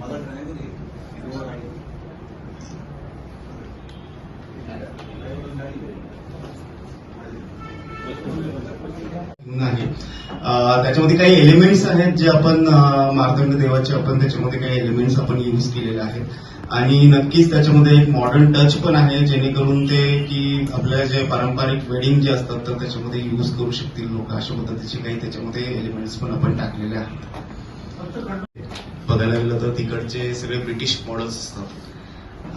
మొదటి అనేది नाही. त्याच्यामध्ये काही एलिमेंट्स आहेत जे आपण अं, मार्तंड देवाचे आपण त्याच्यामध्ये काही एलिमेंट्स आपण युज केलेले आहेत. आणि नक्कीच त्याच्यामध्ये एक मॉडर्न टच पण आहे जेणेकरून ते की आपल्या जे पारंपरिक वेडिंग जे असतात तर त्याच्यामध्ये युज करू शकतील लोक. अशा पद्धतीचे काही त्याच्यामध्ये एलिमेंट्स पण आपण टाकलेले आहेत. बघायला गेलं तर तिकडचे सगळे ब्रिटिश मॉडेल्स असतात.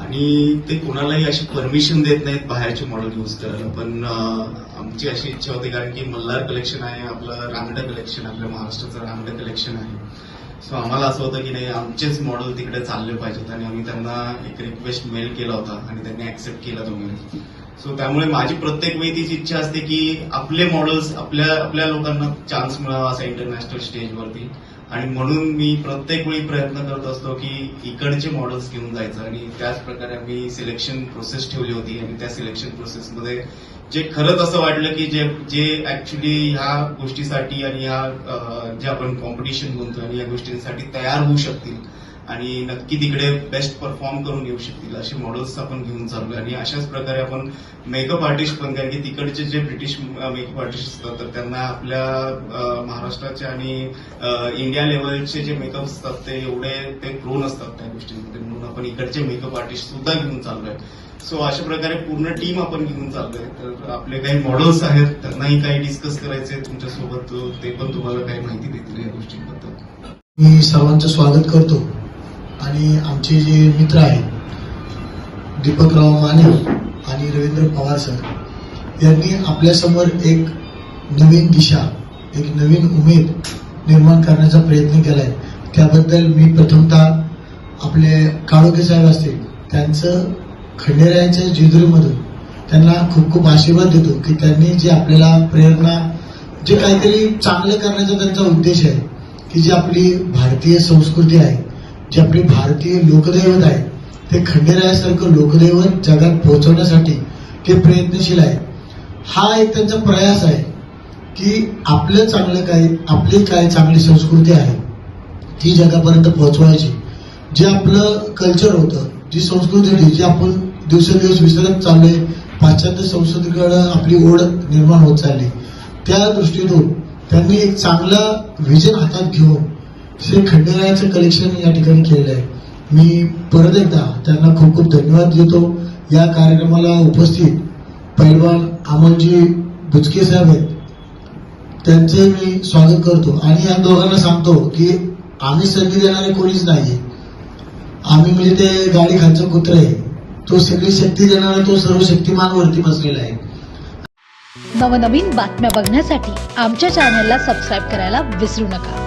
आणि ते कोणालाही अशी परमिशन देत नाहीत बाहेरचे मॉडेल यूज करायला. पण आमची अशी इच्छा होती कारण की मल्हार कलेक्शन आहे आपलं रांगडं कलेक्शन आपल्या महाराष्ट्राचं रांगडं कलेक्शन आहे. सो आम्हाला असं होतं की नाही आमचेच मॉडेल तिकडे चालले पाहिजेत. आणि आम्ही त्यांना एक रिक्वेस्ट मेल केला होता आणि त्यांनी ऍक्सेप्ट केला तो मेल सो त्यामुळे माझी प्रत्येक वेळी तीच इच्छा असते की आपले मॉडेल्स आपल्या आपल्या लोकांना चान्स मिळावा असा इंटरनॅशनल स्टेजवरती आणि म्हणून मी प्रत्येक वेळी प्रयत्न करत असतो की इकडचे मॉडेल्स घेऊन जायचं. आणि त्याच प्रकारे आम्ही सिलेक्शन प्रोसेस ठेवली होती. आणि त्या सिलेक्शन प्रोसेसमध्ये जे खरंच असं वाटलं की जे जे ऍक्च्युली ह्या गोष्टीसाठी आणि ह्या जे आपण कॉम्पिटिशन म्हणतो आणि या गोष्टींसाठी तयार होऊ शकतील आणि नक्की तिकडे बेस्ट परफॉर्म करून घेऊ शकतील असे मॉडेल्स आपण घेऊन चाललोय. आणि अशाच प्रकारे आपण मेकअप आर्टिस्ट पण कारण की तिकडचे जे ब्रिटिश मेकअप आर्टिस्ट असतात तर त्यांना आपल्या महाराष्ट्राचे आणि इंडिया लेवलचे जे मेकअप असतात ते एवढे ते प्रो नसतात त्या गोष्टींमध्ये. म्हणून आपण इकडचे मेकअप आर्टिस्ट सुद्धा घेऊन चाललोय. सो अशा प्रकारे पूर्ण टीम आपण घेऊन चाललोय. तर आपले काही मॉडेल्स आहेत त्यांनाही काही डिस्कस करायचे तुमच्यासोबत ते पण तुम्हाला काही माहिती देतील या गोष्टींबद्दल. मी सर्वांचं स्वागत करतो. आणि आमचे जे मित्र आहेत दीपकराव माने आणि रवींद्र पवार सर यांनी आपल्यासमोर एक नवीन दिशा एक नवीन उमेद निर्माण करण्याचा प्रयत्न केला आहे त्याबद्दल मी प्रथमतः आपले काळोखे साहेब असतील त्यांचं खंडेरायांच्या जेजुरीमधून त्यांना खूप खूप आशीर्वाद देतो की त्यांनी जे आपल्याला प्रेरणा जे काहीतरी चांगलं करण्याचा त्यांचा उद्देश आहे की जी आपली भारतीय संस्कृती आहे जे आपली भारतीय लोकदैवत आहे ते खंडेरायासारखं लोकदैवत जगात पोहोचवण्यासाठी ते प्रयत्नशील आहे. हा एक त्यांचा प्रयास आहे की आपलं चांगलं काय आपली काय चांगली संस्कृती आहे ती जगापर्यंत पोहोचवायची. जे आपलं कल्चर होतं जी संस्कृती होती जी आपण दिवसेंदिवस विसरत चाललोय पाश्चात्य संस्कृतीकडे आपली ओढ निर्माण होत चालली. त्या दृष्टीतून त्यांनी एक चांगला व्हिजन हातात घेऊन श्री खंडेरायाचं कलेक्शन या ठिकाणी केलेलं आहे. मी परत एकदा त्यांना खूप खूप धन्यवाद देतो. या कार्यक्रमाला उपस्थित पैलवान अमोलजी बुचके साहेब आहेत. त्यांचे मी स्वागत करतो. आणि या दोघांना सांगतो की आम्ही संधी देणारे कोणीच नाहीये. आम्ही म्हणजे ते गाडी खालचं कुत्र आहे. तो सगळी शक्ती देणारा तो सर्व शक्तिमान वरती बसलेला आहे. नवनवीन बातम्या बघण्यासाठी आमच्या चॅनलला सबस्क्राईब करायला विसरू नका.